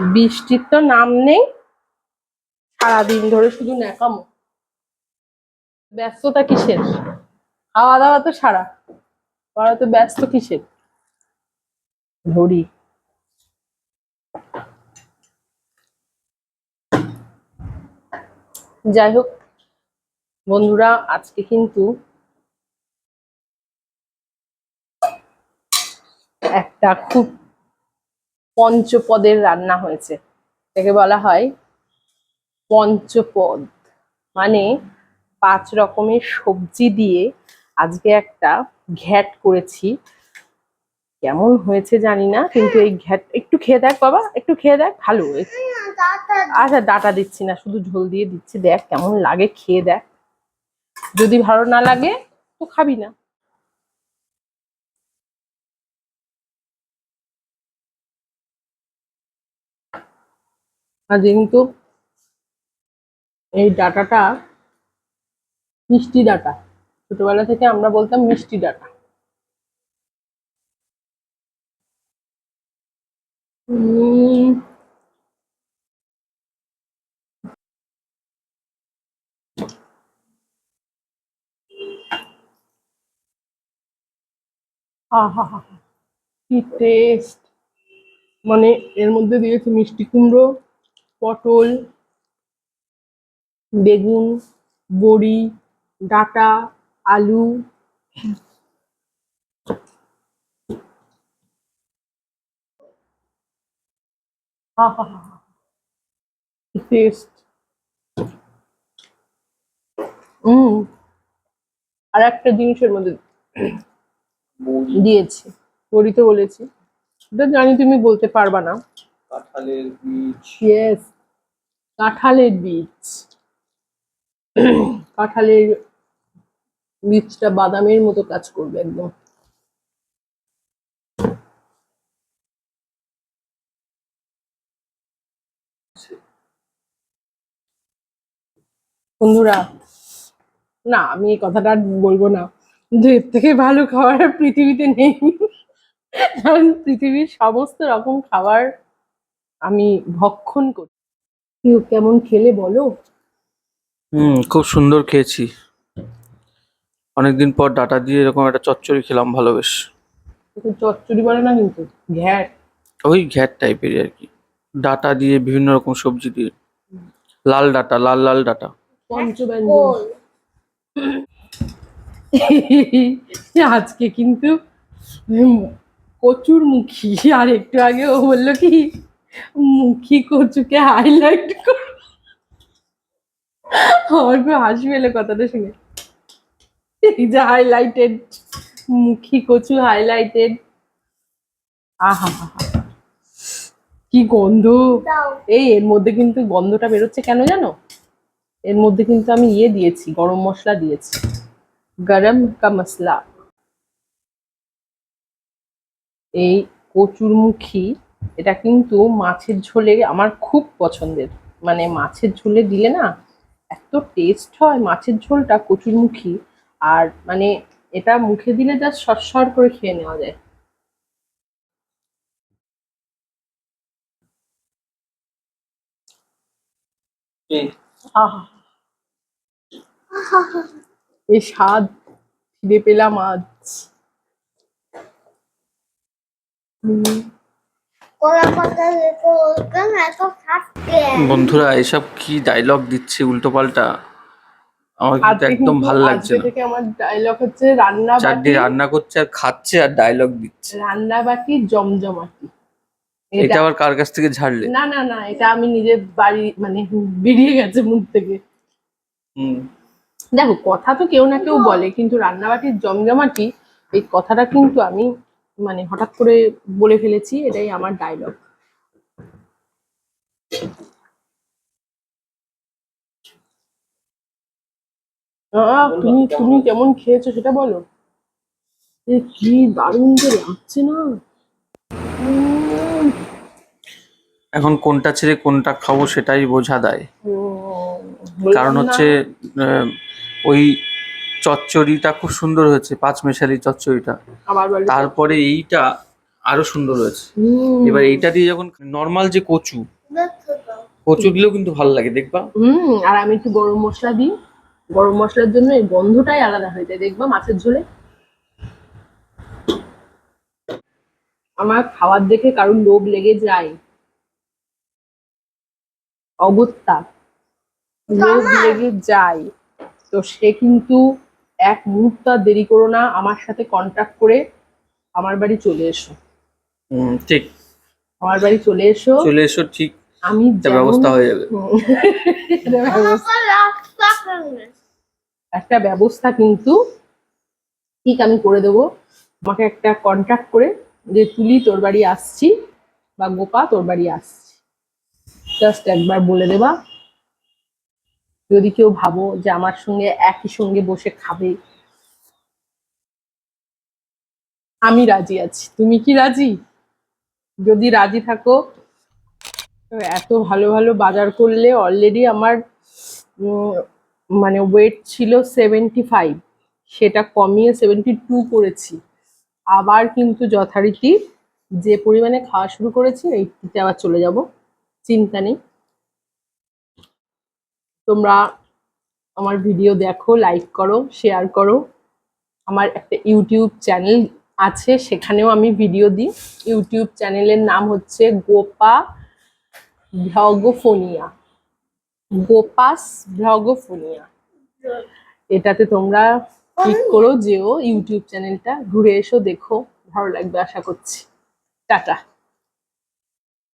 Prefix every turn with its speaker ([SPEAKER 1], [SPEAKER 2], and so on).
[SPEAKER 1] বৃষ্টির তো নাম নেই। সারাদিন ধরে শুধু ন্যাকামো। ব্যস্ততা কিসের? খাওয়া দাওয়া তো সারা। ওরা তো ব্যস্ত কিসের? ধরি। যাই হোক, বন্ধুরা, আজকে কিন্তু একটা খুব পঞ্চপদের রান্না হয়েছে। এটাকে বলা হয় পঞ্চপদ। মানে পাঁচ রকমের সবজি দিয়ে আজকে একটা ঘ্যাট করেছি। কেমন হয়েছে জানি না, কিন্তু এই ঘ্যাট, একটু খেয়ে দেখ বাবা, একটু খেয়ে দেখ, ভালো। আচ্ছা ডাটা দিচ্ছি না, শুধু ঝোল দিয়ে দিচ্ছি, দেখ কেমন লাগে, খেয়ে দেখ। যদি ভালো না লাগে, তো খাবি না। আর কিন্তু এই ডাটাটা মিষ্টি ডাটা, ছোটবেলা থেকে আমরা বলতাম মিষ্টি ডাটা। আহা হা কি টেস্ট মানে এর মধ্যে দিয়েছে মিষ্টি কুমড়ো পটল, বেগুন, বড়ি, ডাটা, আলু। আর একটা জিনিসের মধ্যে দিয়েছে দিয়েছি বড়িতে বলেছি। জানি তুমি বলতে পারবা না।
[SPEAKER 2] কাঁঠালের বীজ।
[SPEAKER 1] ইয়েস কাঁঠালের বীজ। কাঁঠালের বীজটা বাদামের মতো কাজ করবে একদম। বন্ধুরা, না, আমি এই কথাটা আর বলব না। যে এর থেকে ভালো খাবার পৃথিবীতে নেই। কারণ পৃথিবীর সমস্ত রকম খাবার আমি ভক্ষণ করি। কেউ কেমন খেলে বলো?
[SPEAKER 2] হুম খুব সুন্দর খেয়েছি। অনেকদিন পর ডাটা দিয়ে এরকম একটা চচ্চড়ি খেলাম ভালো বেশ।
[SPEAKER 1] চচ্চড়ি বলে না কিন্তু ঘ্যাট।
[SPEAKER 2] ওই ঘ্যাট টাইপেরই আর কি। ডাটা দিয়ে বিভিন্ন রকম সবজি দিয়ে। লাল ডাটা লাল লাল ডাটা।
[SPEAKER 1] আজকে কিন্তু কচুর মুখী আর একটু আগে ও বলল কি মুখী কচুকে হাইলাইট কর। আমার খুব হাসি পেল কথাটা শুনে। এই যে হাইলাইটেড মুখী কচু হাইলাইটেড আহা কি গন্ধ। এই এর মধ্যে কিন্তু গন্ধটা বেরোচ্ছে কেন জানো? এর মধ্যে কিন্তু আমি ইয়ে দিয়েছি গরম মশলা দিয়েছি। গরম কা মশলা। এই কচুরমুখী এটা কিন্তু মাছের ঝোলে আমার খুব পছন্দের। মানে মাছের ঝোলে দিলে না এত টেস্ট হয় মাছের ঝোলটা কচুরমুখী আর মানে এটা মুখে দিলে যা সরসর করে খেয়ে নেওয়া যায়। আহা এই স্বাদ খিদে পেলাম আজ। হুম,
[SPEAKER 2] বন্ধুরা এসব কি ডায়লগ দিচ্ছে উল্টো পাল্টা? আমার কিন্তু একদম ভালো লাগছে না।
[SPEAKER 1] থেকে আমার ডায়লগ হচ্ছে রান্না
[SPEAKER 2] চারটি রান্না করছে আর খাচ্ছে আর ডায়লগ দিচ্ছে।
[SPEAKER 1] রান্না বাটি জমজমাটি।
[SPEAKER 2] এটা
[SPEAKER 1] এটা
[SPEAKER 2] আবার কার কাছ থেকে ঝাড়লে?
[SPEAKER 1] না না না এটা আমি নিজের বাড়ি মানে বেরিয়ে গেছে মুখ থেকে।
[SPEAKER 2] হুম।
[SPEAKER 1] দেখো কথা তো কেউ না কেউ বলে কিন্তু রান্নাবাটির জমজমাটি এই কথাটা কিন্তু আমি মানে হঠাৎ করে বলে ফেলেছি এটাই আমার ডায়লগ তুমি তুমি কেমন? খেয়েছো সেটা বলো। কি দারুণ যে লাগছে না।
[SPEAKER 2] এখন কোনটা ছেড়ে কোনটা খাব সেটাই বোঝা দেয়। কারণ হচ্ছে ওই চচ্চড়িটা খুব সুন্দর হয়েছে পাঁচ মেশালি চচ্চড়িটা। তারপরে এইটা আরও সুন্দর হয়েছে।
[SPEAKER 1] হুম।
[SPEAKER 2] এবার এইটা দিয়ে যখন নর্মাল যে কচু কচু দিলেও কিন্তু ভালো লাগে দেখবা?
[SPEAKER 1] হুম আর আমি একটু গরম মশলা দিই। গরম মশলার জন্য এই গন্ধটাই আলাদা হয়ে যায় দেখবা মাছের ঝোলে। আমার খাবার দেখে কারোর লোভ লেগে যায়। অগত্যা। লোভ লেগে যায়। তো সে কিন্তু এক মুহূর্ত দেরি করো না আমার সাথে কন্ট্যাক্ট করে আমার বাড়ি চলে এসো।
[SPEAKER 2] ঠিক।
[SPEAKER 1] আমার বাড়ি চলে এসো।
[SPEAKER 2] চলে এসো ঠিক।
[SPEAKER 1] আমি
[SPEAKER 2] ব্যবস্থা হয়ে যাবে।
[SPEAKER 1] একটা ব্যবস্থা কিন্তু ঠিক আমি করে দেবো। আমাকে একটা কন্ট্যাক্ট করে যে তুলি তোর বাড়ি আসছি বা গোপা তোর বাড়ি আসছি। জাস্ট একবার বলে দেবা। যদি কেউ ভাবো যে আমার সঙ্গে একই সঙ্গে বসে খাবে, আমি রাজি আছি। তুমি কি রাজি? যদি রাজি থাকো এত ভালো ভালো বাজার করলে অলরেডি আমার মানে ওয়েট ছিল সেভেন্টি ফাইভ সেটা কমিয়ে সেভেন্টি টু করেছি। আবার কিন্তু যথারীতি যে পরিমাণে খাওয়া শুরু করেছি, এইটিতে আবার চলে যাব। চিন্তা নেই। তোমরা আমার ভিডিও দেখো লাইক করো শেয়ার করো। আমার একটা ইউটিউব চ্যানেল আছে, সেখানেও আমি ভিডিও দিই। ইউটিউব চ্যানেলের নাম হচ্ছে গোপা ভ্লগোফোনিয়া গোপাস ভ্লগোফোনিয়া এটাতে তোমরা ক্লিক করো, যেও ইউটিউব চ্যানেলটা ঘুরে এসো, দেখো। ভালো লাগবে, আশা করছি। টাটা।